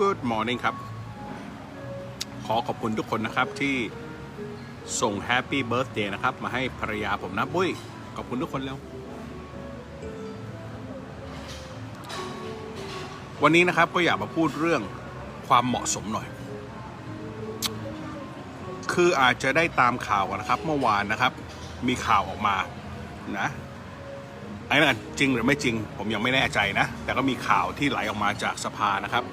Good morning ครับ ขอขอบคุณทุกคนนะครับที่ส่ง Happy Birthday นะครับ มาให้ภรรยาผมนะบุ้ย ขอบคุณทุกคนแล้ว วันนี้นะครับก็อยากมาพูดเรื่องความเหมาะสมหน่อย คืออาจจะได้ตามข่าวกันนะครับ เมื่อวานนะครับ มีข่าวออกมานะไอ้นั่นจริงหรือไม่จริง ผมยังไม่แน่ใจนะ แต่ก็มีข่าวที่ไหลออกมาจากสภานะครับ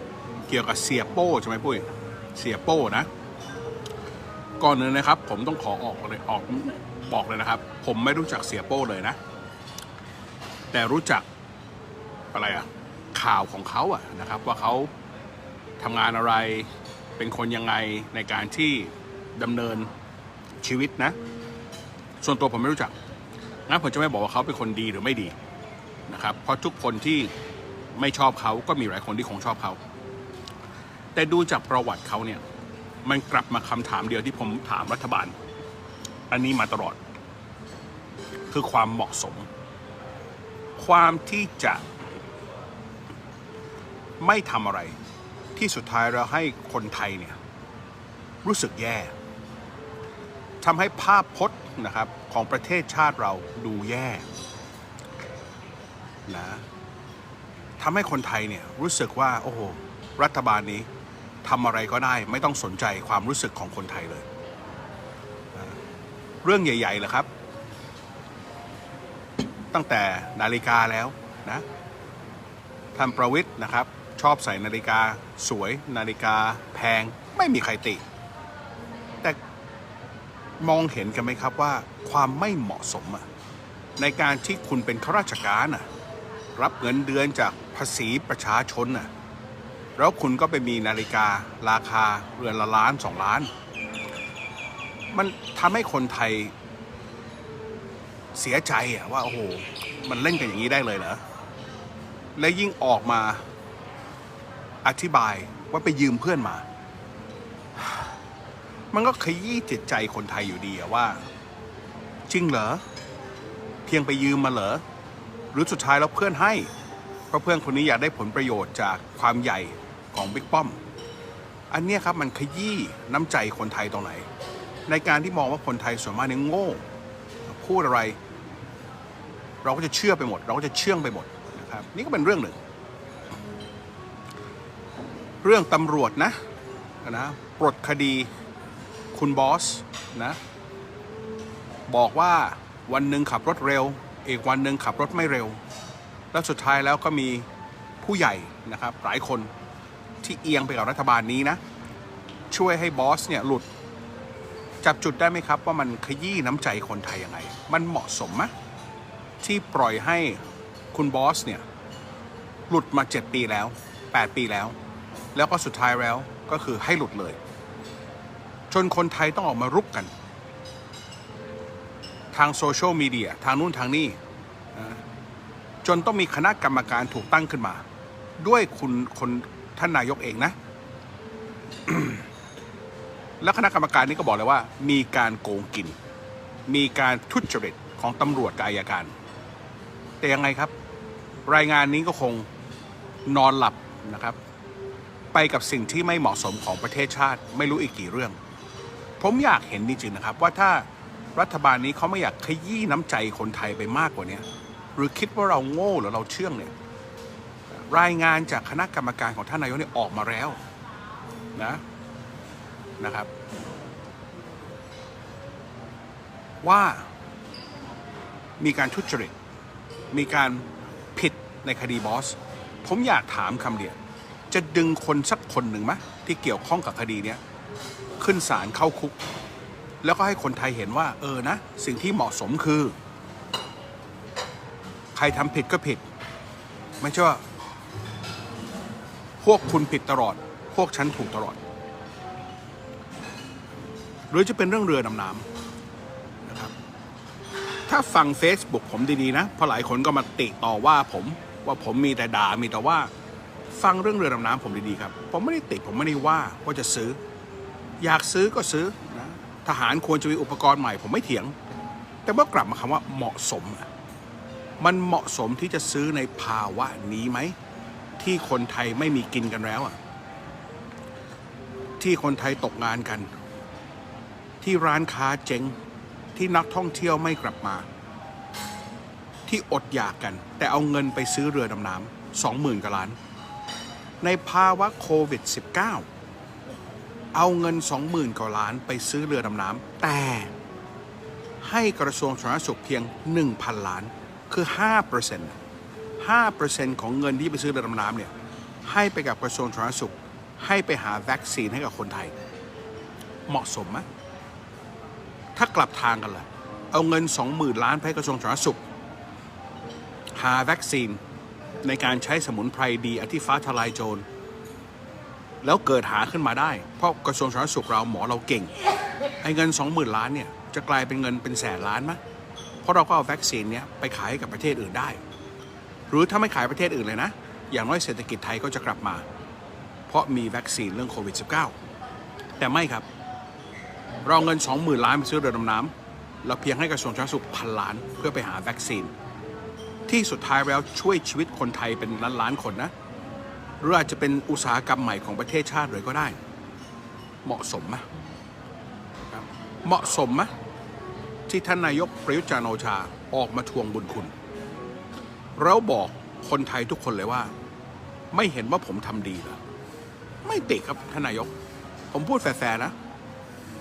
เกี่ยวกับเสียโป้ใช่ไหมปุ้ยเสียโป้นะ ก่อนอื่นนะครับ ผมต้องขอออกเลยออกบอกเลยนะครับ ผมไม่รู้จักเสียโป้เลยนะ แต่รู้จักอะไรอะข่าวของเขาอะนะครับ ว่าเขาทำงานอะไรเป็นคนยังไงในการที่ดำเนินชีวิตนะ ส่วนตัวผมไม่รู้จักงั้นผมจะไม่บอกว่าเขาเป็นคนดีหรือไม่ดีนะครับ เพราะทุกคนที่ไม่ชอบเขาก็มีหลายคนที่คงชอบเขา แต่ดูจากประวัติเขาเนี่ย มันกลับมาคำถามเดียวที่ผมถามรัฐบาล อันนี้มาตลอด คือความเหมาะสม ความที่จะไม่ทำอะไรที่สุดท้ายเราให้คนไทยเนี่ย รู้สึกแย่ทำให้ภาพพจน์นะครับของประเทศชาติเราดูแย่นะทำให้คนไทยเนี่ยรู้สึกว่า โอ้โหรัฐบาลนี้ ทำอะไรก็ได้ ไม่ต้องสนใจความรู้สึกของคนไทยเลย เรื่องใหญ่ๆเลยครับ ตั้งแต่นาฬิกาแล้วนะท่านประวิทย์นะครับ ชอบใส่นาฬิกาสวยนาฬิกาแพงไม่มีใครติ แต่มองเห็นกันไหมครับว่า ความไม่เหมาะสมในการที่คุณเป็นข้าราชการรับเงินเดือนจากภาษีประชาชนอะ แล้วคุณก็ไปมีนาฬิการาคาเรือนละล้านสองล้าน มันทำให้คนไทยเสียใจอะว่า โอ้โห มันเล่นกันอย่างนี้ได้เลยเหรอ และยิ่งออกมาอธิบายว่าไปยืมเพื่อนมา มันก็ขยี้จิตใจคนไทยอยู่ดีอะว่า จริงเหรอ เพียงไปยืมมาเหรอ หรือสุดท้ายแล้วเพื่อนให้ เพราะเพื่อนคนนี้อยากได้ผลประโยชน์จากความใหญ่ ของบิ๊กป้อม อันนี้ครับมันขยี้น้ำใจคนไทยตรงไหน ในการที่มองว่าคนไทยส่วนมากเนี่ยโง่พูดอะไร เราก็จะเชื่อไปหมด เราก็จะเชื่องไปหมดนะครับนี่ก็เป็นเรื่องหนึ่ง เรื่องตำรวจนะนะปลดคดีคุณบอสนะบอกว่าวันหนึ่งขับรถเร็ว อีกวันหนึ่งขับรถไม่เร็ว แล้วสุดท้ายแล้วก็มีผู้ใหญ่นะครับหลายคน ที่เอียงไปกับรัฐบาลนี้นะ ช่วยให้บอสเนี่ยหลุด จับจุดได้ไหมครับว่ามันขยี้น้ำใจคนไทยยังไง มันเหมาะสมไหมที่ปล่อยให้คุณบอสเนี่ย หลุดมา 7 ปีแล้ว 8 ปีแล้ว แล้วก็สุดท้ายแล้วก็คือให้หลุดเลย จนคนไทยต้องออกมารุกกัน ทางโซเชียลมีเดียทางนู่นทางนี่จนต้องมีคณะกรรมการถูกตั้งขึ้นมา ด้วยคุณคน ท่านนายกเองนะ แล้วคณะกรรมการนี้ก็บอกเลยว่า มีการโกงกิน มีการทุจริตของตำรวจกับอายการ แต่ยังไงครับ รายงานนี้ก็คงนอนหลับนะครับ ไปกับสิ่งที่ไม่เหมาะสมของประเทศชาติ ไม่รู้อีกกี่เรื่อง ผมอยากเห็นจริงๆนะครับ ว่าถ้ารัฐบาลนี้เขาไม่อยากขยี้น้ำใจคนไทยไปมากกว่านี้หรือคิดว่าเราโง่หรือเราเชื่องเนี่ย รายงานจากคณะกรรมการของท่านนายกเนี่ยออกมาแล้วนะนะครับ ว่ามีการทุจริต มีการผิดในคดีบอส ผมอยากถามคำเดียว จะดึงคนสักคนหนึ่งไหมที่เกี่ยวข้องกับคดีเนี้ยขึ้นศาลเข้าคุก แล้วก็ให้คนไทยเห็นว่า เออนะ สิ่งที่เหมาะสมคือ ใครทำผิดก็ผิด ไม่ใช่ว่า พวกคุณผิดตลอด พวกฉันถูกตลอด หรือจะเป็นเรื่องเรือดำน้ำนะครับ ถ้าฟัง Facebook ผมดีๆนะเพราะหลายคนก็มาติต่อว่าผมว่าผมมีแต่ด่ามีแต่ว่า ฟังเรื่องเรือดำน้ำผมดีๆครับ ผมไม่ได้ติผมไม่ได้ว่าว่าจะซื้อ อยากซื้อก็ซื้อนะทหารควรจะมีอุปกรณ์ใหม่ ผมไม่เถียง แต่เมื่อกลับมาคำว่าเหมาะสม มันเหมาะสมที่จะซื้อในภาวะนี้ไหม ที่คนไทยไม่มีกินกันแล้วอะที่คนไทยตกงานกัน ที่ร้านค้าเจ๊ง ที่นักท่องเที่ยวไม่กลับมา ที่อดอยากกัน แต่เอาเงินไปซื้อเรือดำน้ำสองหมื่นกว่าล้าน ในภาวะโควิด -19 เอาเงิน20,000กว่าล้านไปซื้อเรือดำน้ำแต่ให้กระทรวงสาธารณสุขเพียง 1,000 ล้านคือ 5% 5%ของเงินที่ไปซื้อเรือดำน้ำเนี่ยให้ไปกับกระทรวงสาธารณสุข ให้ไปหาวัคซีนให้กับคนไทย เหมาะสมไหมถ้ากลับทางกันล่ะ เอาเงิน 20,000 ล้านไปให้กระทรวงสาธารณสุข หาวัคซีนในการใช้สมุนไพรดีอธิฟ้าทลายโจร แล้วเกิดหาขึ้นมาได้ เพราะกระทรวงสาธารณสุขเราหมอเราเก่ง ไอ้เงิน 20,000 ล้านเนี่ยจะกลายเป็นเงินเป็นแสนล้านไหมเพราะเราก็เอาวัคซีนเนี้ยไปขายให้กับประเทศอื่นได้ หรือถ้าไม่ขายประเทศอื่นเลยนะ อย่างน้อยเศรษฐกิจไทยก็จะกลับมา เพราะมีวัคซีนเรื่องโควิด -19 แต่ไม่ครับ เราเงิน 20,000 ล้านไปซื้อเรือดำน้ำเราเพียงให้กระทรวงสาธารณสุขพันล้านเพื่อไปหาวัคซีน ที่สุดท้ายแล้วช่วยชีวิตคนไทยเป็นล้านล้านคนนะหรืออาจจะเป็นอุตสาหกรรมใหม่ของประเทศชาติเลยก็ได้ เหมาะสมไหมเหมาะสมไหมที่ท่านนายกประยุทธ์จันทร์โอชาออกมาทวงบุญคุณ แล้วบอกคนไทยทุกคนเลยว่า ไม่เห็นว่าผมทำดีเหรอไม่ติครับท่านนายก ผมพูดแฟร์ๆนะ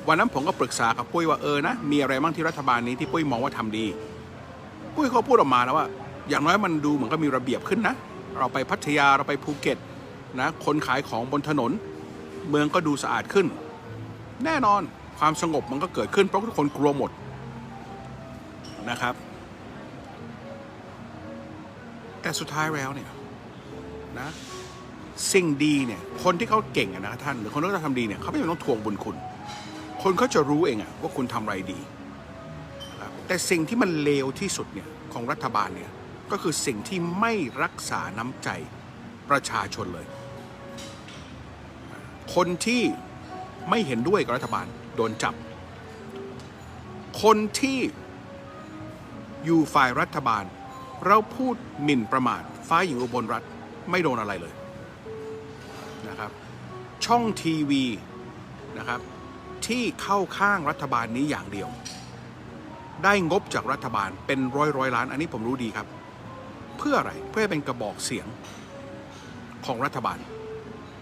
วันนั้นผมก็ปรึกษากับปุ้ยว่าเออนะ มีอะไรบ้างที่รัฐบาลนี้ที่ปุ้ยมองว่าทำดี ปุ้ยเขาพูดออกมาแล้วว่า อย่างน้อยมันดูเหมือนก็มีระเบียบขึ้นนะ เราไปพัทยาเราไปภูเก็ตนะ คนขายของบนถนน เมืองก็ดูสะอาดขึ้น แน่นอนความสงบมันก็เกิดขึ้นเพราะทุกคนกลัวหมดนะครับ แต่สุดท้ายแล้วเนี่ยนะสิ่งดีเนี่ยคนที่เขาเก่งนะท่านหรือคนที่เขาทำดีเนี่ยเขาไม่ต้องทวงบุญคุณ คนเขาจะรู้เองอะว่าคุณทำอะไรดีแต่สิ่งที่มันเลวที่สุดเนี่ยของรัฐบาลเนี่ยก็คือสิ่งที่ไม่รักษาน้ำใจประชาชนเลย คนที่ไม่เห็นด้วยกับรัฐบาลโดนจับ คนที่อยู่ฝ่ายรัฐบาล เราพูดหมิ่นประมาทฟ้าหญิงอุบลรัฐไม่โดนอะไรเลยนะครับ ช่องทีวีนะครับ ที่เข้าข้างรัฐบาลนี้อย่างเดียว ได้งบจากรัฐบาลเป็นร้อยร้อยล้าน อันนี้ผมรู้ดีครับ เพื่ออะไรเพื่อเป็นกระบอกเสียงของรัฐบาล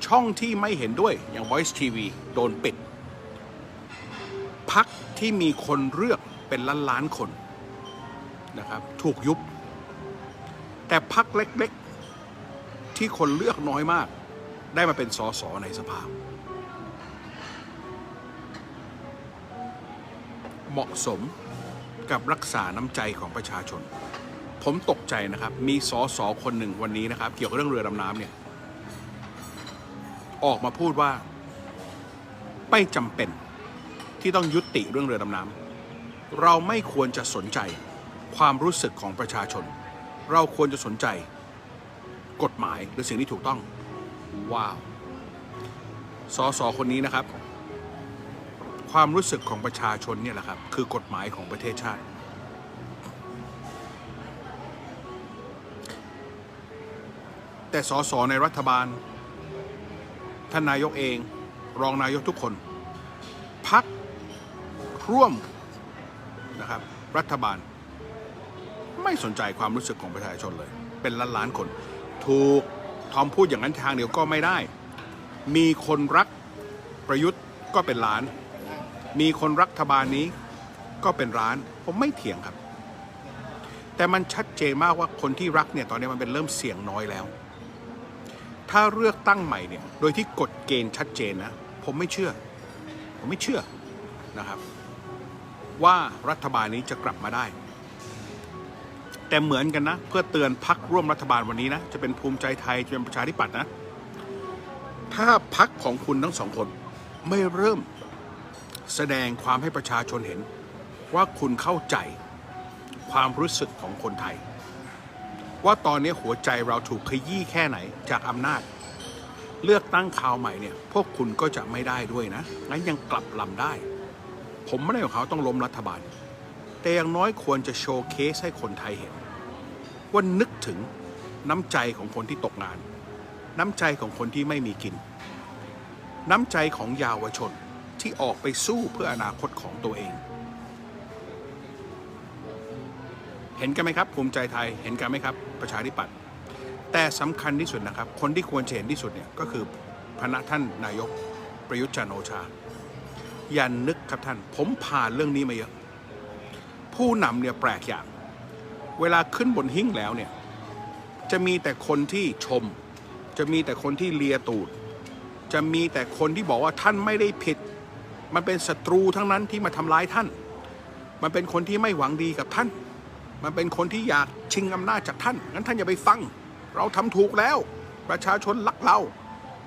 ช่องที่ไม่เห็นด้วยอย่าง Voice TV โดนปิดพักที่มีคนเลือกเป็นล้านล้านคนนะครับ ถูกยุบ แต่พักเล็กๆ ที่คนเลือกน้อยมาก ได้มาเป็นสสในสภา เหมาะสมกับรักษาน้ำใจของประชาชน ผมตกใจนะครับ มีสอสอคนหนึ่งวันนี้นะครับ เกี่ยวกับเรื่องเรือดำน้ำเนี่ย ออกมาพูดว่า ไม่จำเป็นที่ต้องยุติเรื่องเรือดำน้ำเราไม่ควรจะสนใจความรู้สึกของประชาชน เราควรจะสนใจกฎหมายหรือสิ่งที่ถูกต้อง ว้าวสอสอคนนี้นะครับ ความรู้สึกของประชาชนเนี่ยแหละครับ คือกฎหมายของประเทศชาติ แต่สสในรัฐบาล ท่านนายกเอง รองนายกทุกคนพักร่วมนะครับ รัฐบาล ไม่สนใจความรู้สึกของประชาชนเลย เป็นล้านล้านคน ถูกทอมพูดอย่างนั้นทางเดียวก็ไม่ได้ มีคนรักประยุทธ์ก็เป็นล้าน มีคนรักรัฐบาลนี้ก็เป็นร้าน ผมไม่เถียงครับ แต่มันชัดเจนมากว่าคนที่รักเนี่ยตอนนี้มันเป็นเริ่มเสี่ยงน้อยแล้ว ถ้าเลือกตั้งใหม่เนี่ย โดยที่กฎเกณฑ์ชัดเจนนะ ผมไม่เชื่อ ผมไม่เชื่อนะครับ ว่ารัฐบาลนี้จะกลับมาได้ แต่เหมือนกันนะ เพื่อเตือนพักร่วมรัฐบาลวันนี้นะ จะเป็นภูมิใจไทย จะเป็นประชาธิปัตย์นะ ถ้าพักของคุณทั้งสองคนไม่เริ่มแสดงความให้ประชาชนเห็น ว่าคุณเข้าใจความรู้สึกของคนไทย ว่าตอนนี้หัวใจเราถูกขยี้แค่ไหนจากอำนาจ เลือกตั้งคราวใหม่เนี่ย พวกคุณก็จะไม่ได้ด้วยนะงั้นยังกลับลำได้ ผมไม่ได้ของเขาต้องล้มรัฐบาล แต่อย่างน้อยควรจะโชว์เคสให้คนไทยเห็น ว่านึกถึงน้ำใจของคนที่ตกงาน น้ำใจของคนที่ไม่มีกิน น้ำใจของเยาวชนที่ออกไปสู้เพื่ออนาคตของตัวเอง เห็นกันไหมครับ ภูมิใจไทยเห็นกันไหมครับ ประชาธิปัตย์แต่สำคัญที่สุดนะครับ คนที่ควรเห็นที่สุดเนี่ยก็คือพระท่านนายกประยุทธ์จันโอชา อย่านึกครับท่าน ผมผ่านเรื่องนี้มาเยอะ ผู้นำเนี่ยแปลกอย่าง เวลาขึ้นบนหิ้งแล้วเนี่ย จะมีแต่คนที่ชม จะมีแต่คนที่เลียตูด จะมีแต่คนที่บอกว่าท่านไม่ได้ผิด มันเป็นศัตรูทั้งนั้นที่มาทำร้ายท่าน มันเป็นคนที่ไม่หวังดีกับท่าน มันเป็นคนที่อยากชิงอำนาจจากท่าน งั้นท่านอย่าไปฟัง เราทำถูกแล้ว ประชาชนรักเรา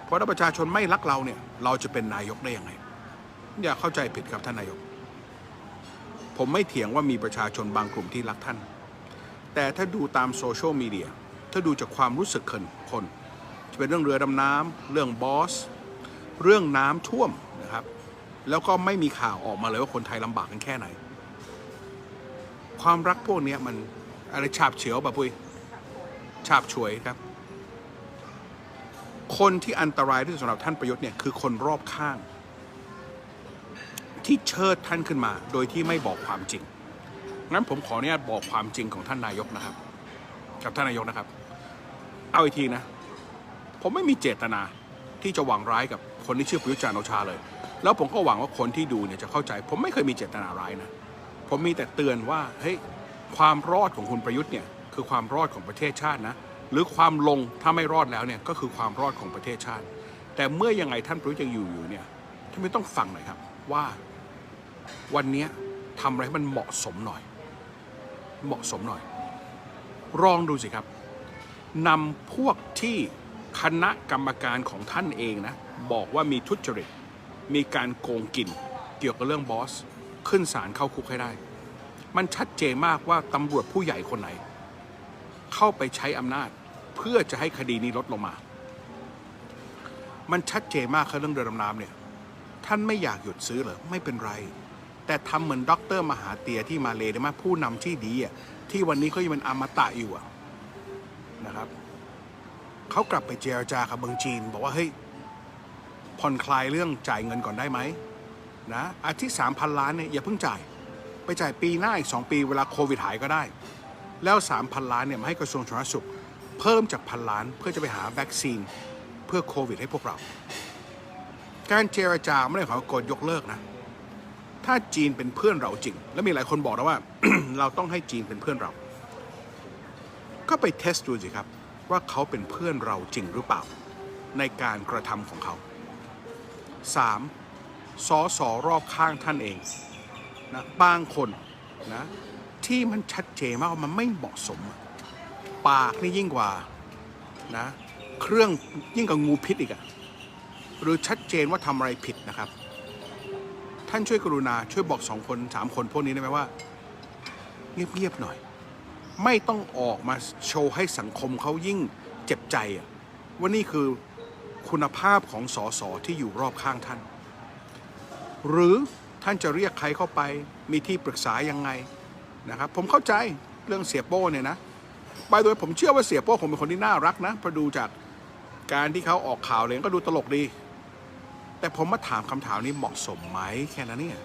เพราะถ้าประชาชนไม่รักเราเนี่ย เราจะเป็นนายกได้ยังไง อย่าเข้าใจผิดครับท่านนายก ผมไม่เถียงว่ามีประชาชนบางกลุ่มที่รักท่าน แต่ถ้าดูตามโซเชียลมีเดีย ถ้าดูจากความรู้สึกคนคนจะเป็นเรื่องเรือดำน้ำเรื่องบอส เรื่องน้ำท่วมนะครับ แล้วก็ไม่มีข่าวออกมาเลยว่าคนไทยลำบากกันแค่ไหน ความรักพวกนี้มันอะไรฉาบเฉียวป่ะปุ้ยฉาบฉวยครับ คนที่อันตรายที่สุดสำหรับท่านประยุทธ์เนี่ยคือคนรอบข้าง ที่เชิดท่านขึ้นมา โดยที่ไม่บอกความจริง งั้นผมขออนุญาตบอกความจริงของท่านนายกนะครับ กับท่านนายกนะครับ เอาอีกทีนะ ผมไม่มีเจตนาที่จะหวังร้ายกับคนที่ชื่อประยุทธ์จันทร์โอชาเลย แล้วผมก็หวังว่าคนที่ดูเนี่ยจะเข้าใจ ผมไม่เคยมีเจตนาร้ายนะ ผมมีแต่เตือนว่า เฮ้ย ความรอดของคุณประยุทธ์เนี่ยคือความรอดของประเทศชาตินะ หรือความลงถ้าไม่รอดแล้วเนี่ยก็คือความรอดของประเทศชาติ แต่เมื่อยังไงท่านประยุทธ์ยังอยู่อยู่เนี่ยท่านไม่ต้องฟังหน่อยครับว่า วันนี้ทำอะไรให้มันเหมาะสมหน่อย เหมาะสมหน่อยลองดูสิครับนำพวกที่คณะกรรมการของท่านเองนะ บอกว่ามีทุจริต มีการโกงกิน เกี่ยวกับเรื่องบอส ขึ้นศาลเข้าคุกให้ได้ มันชัดเจนมากว่าตำรวจผู้ใหญ่คนไหน เข้าไปใช้อำนาจเพื่อจะให้คดีนี้ลดลงมา มันชัดเจนมากครับเรื่องเรือดำน้ำเนี่ย ท่านไม่อยากหยุดซื้อเหรอ ไม่เป็นไร แต่ทำเหมือนด็อกเตอร์มหาเตียที่มาเลได้ไหมผู้นำที่ดีอะที่วันนี้เขายังเป็นอมตะอยู่อะนะครับเขากลับไปเจรจากับเมืองจีน บอกว่าเฮ้ยผ่อนคลายเรื่องจ่ายเงินก่อนได้ไหมนะอาทิตย์สามพันล้านเนี่ยอย่าเพิ่งจ่าย ไปจ่ายปีหน้าอีกสองปีเวลาโควิดหายก็ได้ แล้วสามพันล้านเนี่ยมาให้กระทรวงสาธารณสุข เพิ่มจากพันล้านเพื่อจะไปหาวัคซีนเพื่อโควิดให้พวกเรา การเจรจาไม่ได้ขอกดยกเลิกนะ ถ้าจีนเป็นเพื่อนเราจริง แล้วมีหลายคนบอกนะว่า เราต้องให้จีนเป็นเพื่อนเรา ก็ไปเทสดูสิครับ ว่าเขาเป็นเพื่อนเราจริงหรือเปล่า ในการกระทำของเขา 3. สอสอรอบข้างท่านเองนะบางคนนะที่มันชัดเจนมากว่ามันไม่เหมาะสม ปากนี่ยิ่งกว่านะเครื่องยิ่งกว่างูพิษอีกอะหรือชัดเจนว่าทำอะไรผิดนะครับ ท่านช่วยกรุณาช่วยบอกสองคนสามคนพวกนี้ได้ไหมว่า เงียบๆหน่อย ไม่ต้องออกมาโชว์ให้สังคมเขายิ่งเจ็บใจอะว่านี่คือคุณภาพของสอสอที่อยู่รอบข้างท่าน หรือท่านจะเรียกใครเข้าไปมีที่ปรึกษายังไงนะครับ ผมเข้าใจเรื่องเสียโป้เนี่ยนะไปโดยผมเชื่อว่าเสียโป้ผมเป็นคนที่น่ารักนะพอดูจากการที่เขาออกข่าวเลยก็ดูตลกดี แต่ผมมาถามคำถามนี้เหมาะสมไหมแค่นั้นเนี่ย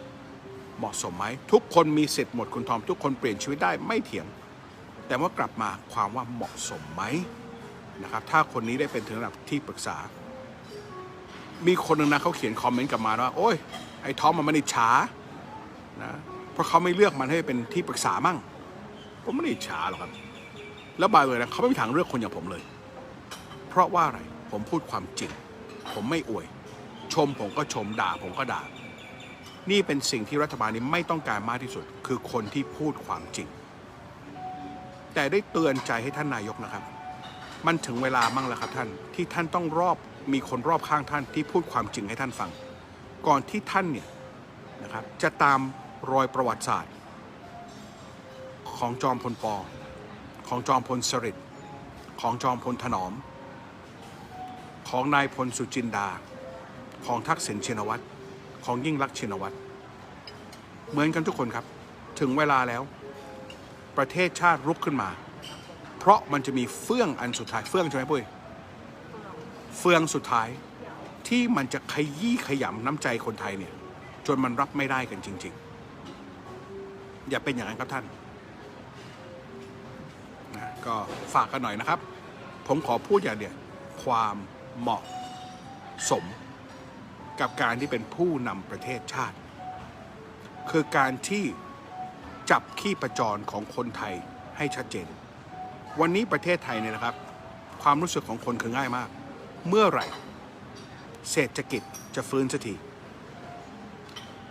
เหมาะสมไหมทุกคนมีสิทธิ์หมดคุณทอม ทุกคนเปลี่ยนชีวิตได้ไม่เถียง แต่ว่ากลับมาความว่าเหมาะสมไหมนะครับ ถ้าคนนี้ได้เป็นถึงระดับที่ปรึกษา มีคนหนึ่งนะเขาเขียนคอมเมนต์กลับมาว่า โอ้ยไอ้ทอมมันไม่ได้ช้านะเพราะเขาไม่เลือกมันให้เป็นที่ปรึกษามั่งผมไม่ได้อิจฉาหรอกครับ แล้วบายเลยนะเขาไม่มีทางเลือกคนอย่างผมเลย เพราะว่าอะไรผมพูดความจริง ผมไม่อวย ชมผมก็ชมด่าผมก็ด่า นี่เป็นสิ่งที่รัฐบาลนี้ไม่ต้องการมากที่สุด คือคนที่พูดความจริง แต่ได้เตือนใจให้ท่านนายกนะครับ มันถึงเวลามั่งแล้วครับท่านที่ท่านต้องรอบมีคนรอบข้างท่านที่พูดความจริงให้ท่านฟัง ก่อนที่ท่านเนี่ยนะครับจะตามรอยประวัติศาสตร์ ของจอมพลปอของจอมพลสฤษดิ์ของจอมพลถนอม ของนายพลสุจินดา ของทักษิณชินวัตรของยิ่งรักชินวัตรเหมือนกันทุกคนครับ ถึงเวลาแล้ว ประเทศชาติรุกขึ้นมา เพราะมันจะมีเฟื่องอันสุดท้ายเฟื่องใช่ไหมปุ้ยเฟืองสุดท้ายที่มันจะขยี้ขยำน้ำใจคนไทยเนี่ย จนมันรับไม่ได้กันจริง ๆ อย่าเป็นอย่างนั้นครับท่านนะก็ฝากกันหน่อยนะครับ ผมขอพูดอย่างเดียวความเหมาะสม กับการที่เป็นผู้นำประเทศชาติ คือการที่จับขี้ประจรของคนไทยให้ชัดเจน วันนี้ประเทศไทยเนี่ยนะครับ ความรู้สึกของคนคือง่ายมาก เมื่อไหร่ เศรษฐกิจจะฟื้นสักที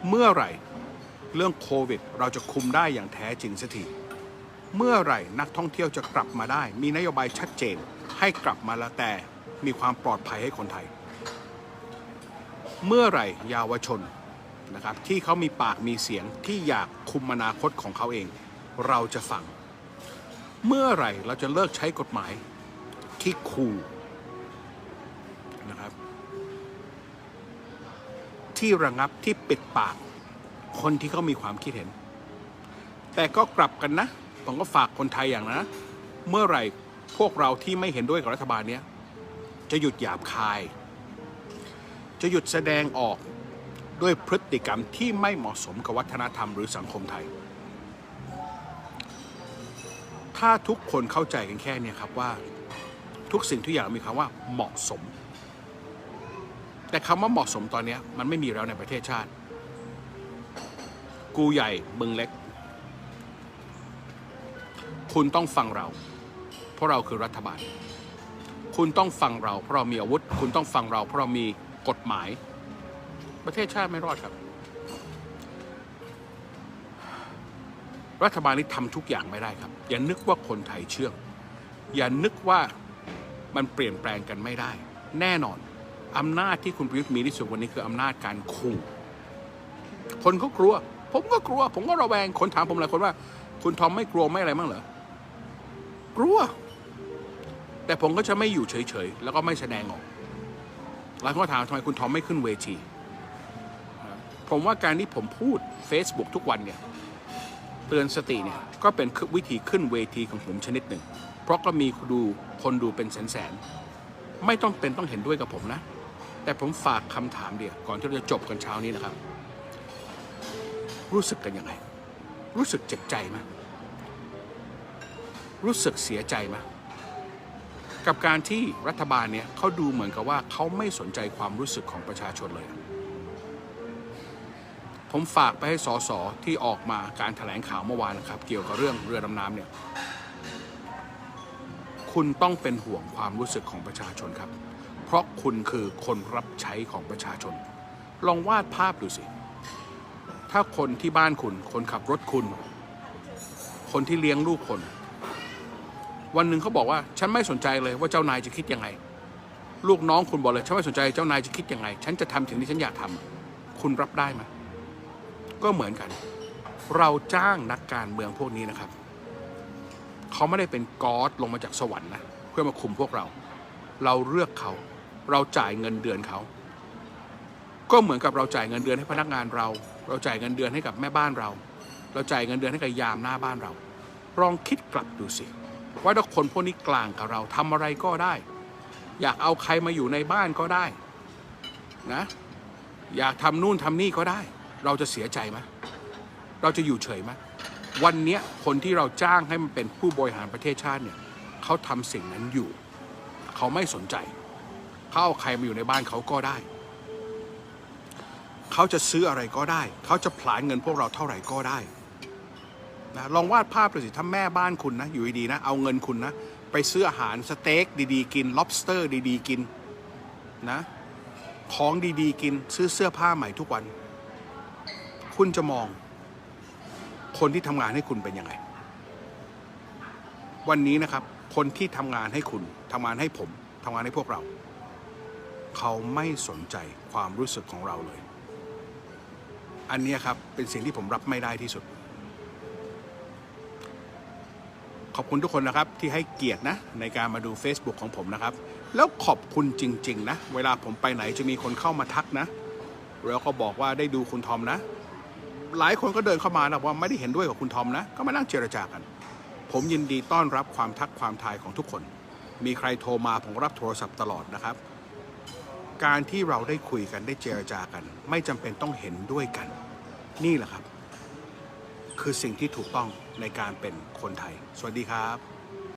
เมื่อไหร่เรื่องโควิด เราจะคุมได้อย่างแท้จริงสักทีเมื่อไหร่นักท่องเที่ยวจะกลับมาได้ มีนโยบายชัดเจนให้กลับมาแล้วแต่มีความปลอดภัยให้คนไทย เมื่อไหร่เยาวชนนะครับที่เขามีปากมีเสียงที่อยากคุมอนาคตของเขาเอง เราจะฟัง เมื่อไหร่เราจะเลิกใช้กฎหมายที่คูลนะครับ ที่ระงับที่ปิดปาก คนที่เขามีความคิดเห็น แต่ก็กลับกันนะผมก็ฝากคนไทยอย่างนะ เมื่อไหร่พวกเราที่ไม่เห็นด้วยกับรัฐบาลเนี้ยจะหยุดหยาบคาย จะหยุดแสดงออกด้วยพฤติกรรมที่ไม่เหมาะสมกับวัฒนธรรมหรือสังคมไทย ถ้าทุกคนเข้าใจกันแค่เนี้ครับว่า ทุกสิ่งทุกอย่างมีคำว่าเหมาะสม แต่คำว่าเหมาะสมตอนนี้มันไม่มีแล้วในประเทศชาติ กูใหญ่มึงเล็ก คุณต้องฟังเรา เพราะเราคือรัฐบาล คุณต้องฟังเราเพราะเรามีอาวุธ คุณต้องฟังเราเพราะเรามี กฎหมาย ประเทศชาติไม่รอดครับ รัฐบาลนี้ทำทุกอย่างไม่ได้ครับ อย่านึกว่าคนไทยเชื่อง อย่านึกว่ามันเปลี่ยนแปลงกันไม่ได้ แน่นอนอำนาจที่คุณประยุทธ์มีที่สุดวันนี้คืออำนาจการขู่คนก็กลัว ผมก็กลัว ผมก็ระแวงคนถามผมหลายคนว่า คุณทอมไม่กลัวไม่อะไรมั้างเหรอกลัว แต่ผมก็จะไม่อยู่เฉยๆ แล้วก็ไม่แสดงออก หลายคนถามทำไมคุณทอมไม่ขึ้นเวที ผมว่าการที่ผมพูด Facebook ทุกวันเนี่ยเตือนสติเนี่ยก็เป็นวิธีขึ้นเวทีของผมชนิดหนึ่ง เพราะก็มีดูคนดูเป็นแสนๆไม่ต้องเป็นต้องเห็นด้วยกับผมนะ แต่ผมฝากคำถามเดียวก่อนที่เราจะจบกันเช้านี้นะครับ รู้สึกกันยังไง รู้สึกเจ็บใจไหมรู้สึกเสียใจไหม กับการที่รัฐบาลเนี่ยเขาดูเหมือนกับว่าเขาไม่สนใจความรู้สึกของประชาชนเลย ผมฝากไปให้สสที่ออกมาการถแถลงข่าวเมื่อวานนะครับ เกี่ยวกับเรื่องเรือดำน้ำเนี่ย คุณต้องเป็นห่วงความรู้สึกของประชาชนครับ เพราะคุณคือคนรับใช้ของประชาชน ลองวาดภาพดูสิ ถ้าคนที่บ้านคุณ คนขับรถคุณ คนที่เลี้ยงลูกคน วันหนึ่งเขาบอกว่าฉันไม่สนใจเลยว่าเจ้านายจะคิดยังไง ลูกน้องคุณบอกเลยฉันไม่สนใจเจ้านายจะคิดยังไง ฉันจะทำสิ่งที่ฉันอยากทำคุณรับได้ไหมก็เหมือนกัน เราจ้างนักการเมืองพวกนี้นะครับเขาไม่ได้เป็นกอดลงมาจากสวรรค์นะเพื่อมาคุมพวกเรา เราเลือกเขา เราจ่ายเงินเดือนเขา ก็เหมือนกับเราจ่ายเงินเดือนให้พนักงานเรา เราจ่ายเงินเดือนให้กับแม่บ้านเรา เราจ่ายเงินเดือนให้กับยามหน้าบ้านเราลองคิดกลับดูสิ ว่าถ้าคนพวกนี้กลางกับเราทำอะไรก็ได้ อยากเอาใครมาอยู่ในบ้านก็ได้นะ อยากทำนู่นทำนี่ก็ได้ เราจะเสียใจไหมเราจะอยู่เฉยไหมวันนี้คนที่เราจ้างให้มันเป็นผู้บริหารประเทศชาติเนี่ยเขาทำสิ่งนั้นอยู่ เขาไม่สนใจเขาเอาใครมาอยู่ในบ้านเขาก็ได้ เขาจะซื้ออะไรก็ได้ เขาจะผลาญเงินพวกเราเท่าไหร่ก็ได้ นะลองวาดภาพดูสิถ้าแม่บ้านคุณนะ อยู่ดีๆนะ เอาเงินคุณนะ ไปซื้ออาหารสเต็กดีๆ กิน lobster ดีๆ กินนะ ของดีๆ กินซื้อเสื้อผ้าใหม่ทุกวัน คุณจะมอง คนที่ทำงานให้คุณเป็นยังไง วันนี้นะครับ คนที่ทำงานให้คุณทำงานให้ผมทำงานให้พวกเรา เขาไม่สนใจความรู้สึกของเราเลย อันนี้ครับเป็นสิ่งที่ผมรับไม่ได้ที่สุด ขอบคุณทุกคนนะครับที่ให้เกียรตินะในการมาดู Facebook ของผมนะครับ แล้วขอบคุณจริง ๆ นะ เวลาผมไปไหนจะมีคนเข้ามาทักนะ แล้วก็บอกว่าได้ดูคุณทอมนะ หลายคนก็เดินเข้ามานะว่าไม่ได้เห็นด้วยกับคุณทอมนะ ก็มานั่งเจรจากัน ผมยินดีต้อนรับความทักความทายของทุกคน มีใครโทรมาผมรับโทรศัพท์ตลอดนะครับ การที่เราได้คุยกันได้เจรจากัน ไม่จำเป็นต้องเห็นด้วยกัน นี่แหละครับ คือสิ่งที่ถูกต้องในการเป็นคนไทย สวัสดีครับ